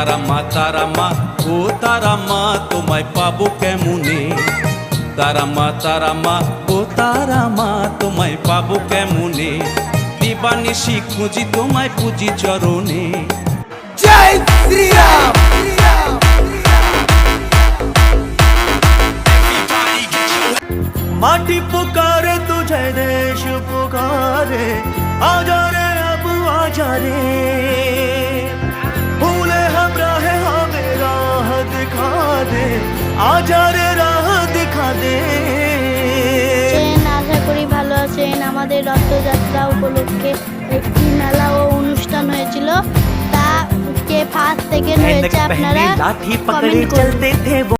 তারা মা তারা মা ও তারা মা তোমায় পাবো কেমনে? তারা মা তারা মা ও তারা মা তোমায় পাবো কেমনে? দিবানিশি খুঁজি তোমায় পুঁজি চরণে। মাটি পোকারে তুঝে দেশ পোকারে আজারে আবু আজারে। दे आजा रे राह दिखा दे আছেন আশা করি ভালো আছেন আমাদের রথযাত্রা উপলক্ষে একটি মেলা ও অনুষ্ঠান হয়েছিল তা কে ফার্স্ট সেকেন্ড হয়েছে আপনারা কমেন্ট করুন